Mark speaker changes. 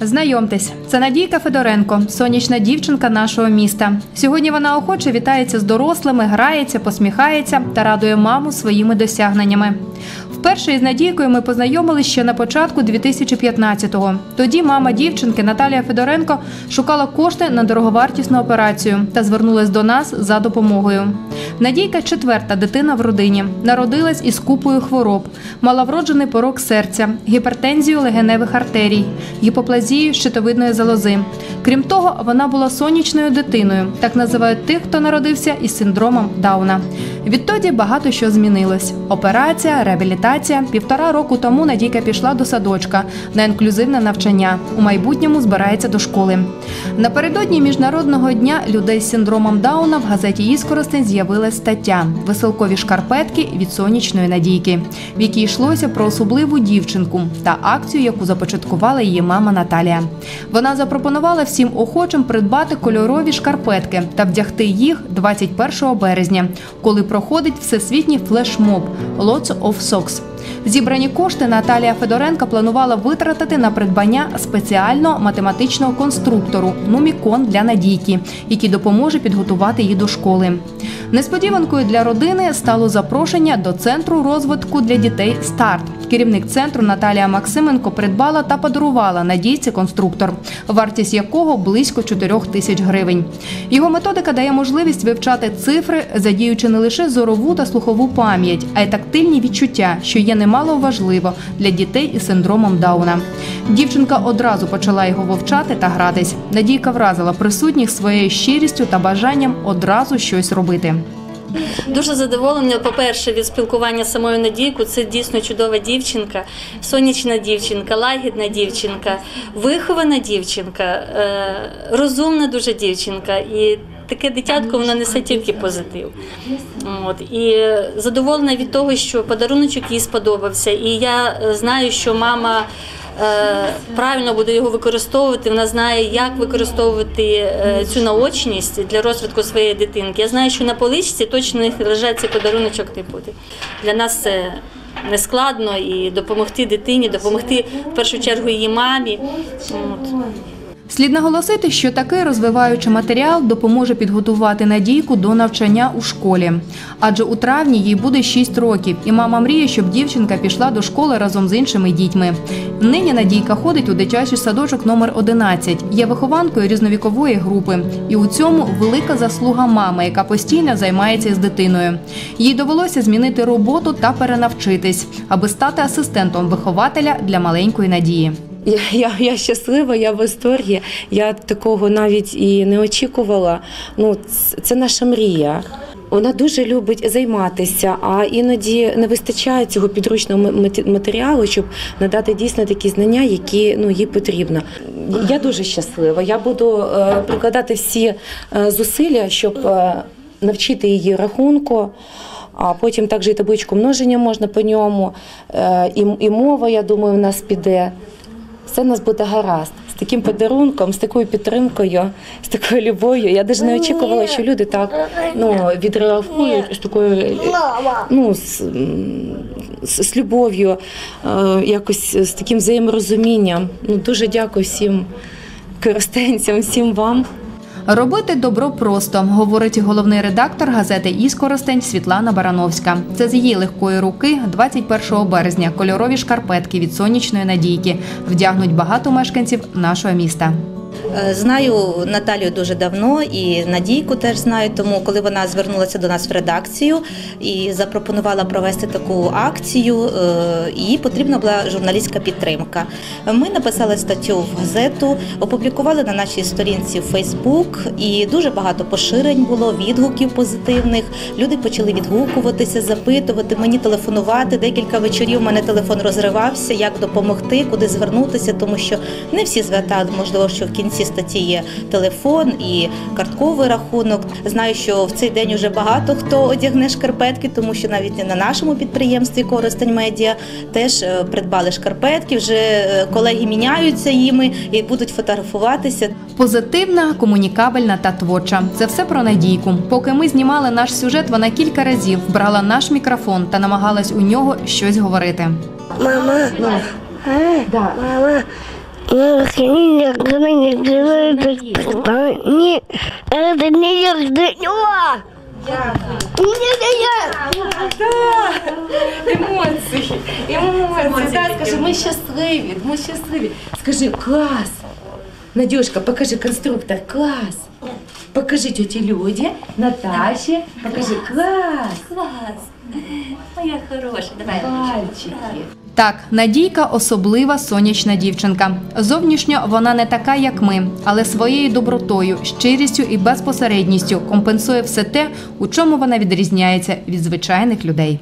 Speaker 1: Знайомтесь, це Надійка Федоренко, сонячна дівчинка нашого міста. Сьогодні вона охоче вітається з дорослими, грається, посміхається та радує маму своїми досягненнями. Вперше із Надійкою ми познайомилися ще на початку 2015-го. Тоді мама дівчинки Наталія Федоренко шукала кошти на дороговартісну операцію та звернулась до нас за допомогою. Надійка четверта дитина в родині. Народилась із купою хвороб, мала вроджений порок серця, гіпертензію легеневих артерій, гіпоплазію щитовидної залози. Крім того, вона була сонячною дитиною, так називають тих, хто народився із синдромом Дауна. Відтоді багато що змінилось: операція, реабілітація. Півтора року тому Надійка пішла до садочка на інклюзивне навчання. У майбутньому збирається до школи. Напередодні міжнародного дня людей з синдромом Дауна в газеті Іскоростень з'явилась стаття Веселкові шкарпетки від сонячної надійки, в якій йшлося про особливу дівчинку та акцію, яку започаткувала її мама Наталія. Вона запропонувала всім охочим придбати кольорові шкарпетки та вдягти їх 21 березня, коли проходить всесвітній флешмоб Lots of Socks. Thanks. Зібрані кошти Наталія Федоренка планувала витратити на придбання спеціального математичного конструктору Нумікон для надійки, який допоможе підготувати її до школи. Несподіванкою для родини стало запрошення до центру розвитку для дітей Старт. Керівник центру Наталія Максименко придбала та подарувала надійці конструктор, вартість якого близько 4 тисяч гривень. Його методика дає можливість вивчати цифри, задіючи не лише зорову та слухову пам'ять, а й тактильні відчуття, що є немало важливо для дітей із синдромом Дауна. Дівчинка одразу почала його вивчати та гратись. Надійка вразила присутніх своєю щирістю та бажанням одразу щось робити.
Speaker 2: Дуже задоволена, по-перше, від спілкування з самою Надійкою. Це дійсно чудова дівчинка, сонячна дівчинка, лагідна дівчинка, вихована дівчинка, е, розумна дуже дівчинка. І таке дитятко воно несе тільки позитив. От. І задоволена від того, що подаруночок їй сподобався. І я е, знаю, що мама. е, Правильно буде його використовувати. Вона знає, як використовувати е, цю наочність для розвитку своєї дитинки. Я знаю, що на поличці точно лежать цей подаруночок не буде. Для нас це не складно і допомогти дитині, допомогти в першу чергу її мамі. От.
Speaker 1: Слід наголосити, що такий розвиваючий матеріал допоможе підготувати Надійку до навчання у школі. Адже у травні їй буде 6 років, і мама мріє, щоб дівчинка пішла до школи разом з іншими дітьми. Нині Надійка ходить у дитячий садочок номер 11, є вихованкою різновікової групи. І у цьому велика заслуга мами, яка постійно займається з дитиною. Їй довелося змінити роботу та перенавчитись, аби стати асистентом вихователя для маленької надії.
Speaker 3: Я, я, щаслива, я в восторгі. Я такого навіть і не очікувала. Ну, це наша мрія. Вона дуже любить займатися, а іноді не вистачає цього підручного матеріалу, щоб надати дійсно такі знання, які ну їй потрібно. Я дуже щаслива. Я буду е, прикладати всі е, зусилля, щоб е, навчити її рахунку. А потім також і табличку множення можна по ньому, е, і, і мова, я думаю, в нас піде. Все в нас буде гаразд. З таким подарунком, з такою підтримкою, з такою любов'ю. Я навіть не очікувала, що люди так ну, відреагують з такою ну, з, з, з любов'ю, е, якось з таким взаєморозумінням. Ну, дуже дякую всім користенцям, всім вам.
Speaker 1: Робити добро просто, говорить головний редактор газети Іскоростень Світлана Барановська. Це з її легкої руки 21 березня кольорові шкарпетки від сонячної надійки вдягнуть багато мешканців нашого міста.
Speaker 4: Е, Знаю Наталію дуже давно і Надійку теж знаю. Тому коли вона звернулася до нас в редакцію і запропонувала провести таку акцію, е, їй потрібна була журналістська підтримка. Ми написали статтю в газету, опублікували на нашій сторінці в Фейсбук, і дуже багато поширень було, відгуків позитивних. Люди почали відгукуватися, запитувати, мені телефонувати. Декілька вечорів мене телефон розривався, як допомогти, куди звернутися, тому що не всі звертали, можливо, що в кінці статті є телефон і картковий рахунок. Знаю, що в цей день вже багато хто одягне шкарпетки, тому що навіть на нашому підприємстві Коростень Медіа теж е, придбали шкарпетки. Вже е, колеги міняються їми і будуть фотографуватися.
Speaker 1: Позитивна, комунікабельна та творча. Це все про надійку. Поки ми знімали наш сюжет, вона кілька разів брала наш мікрофон та намагалась у нього щось говорити.
Speaker 5: Мама, мама, Ні, це не я ждала.
Speaker 3: Емоції, емоції. Да, скажи, ми щасливі, ми щасливі. Скажи, клас. Надюшка, покажи конструктор, клас. Покажи тьоті Люді, Наташі, покажи, клас.
Speaker 2: Клас! Моя хороша, давай.
Speaker 3: Пальчики.
Speaker 1: Так, Надійка особлива сонячна дівчинка. Зовнішньо вона не така, як ми, але своєю добротою, щирістю і безпосередністю компенсує все те, у чому вона відрізняється від звичайних людей.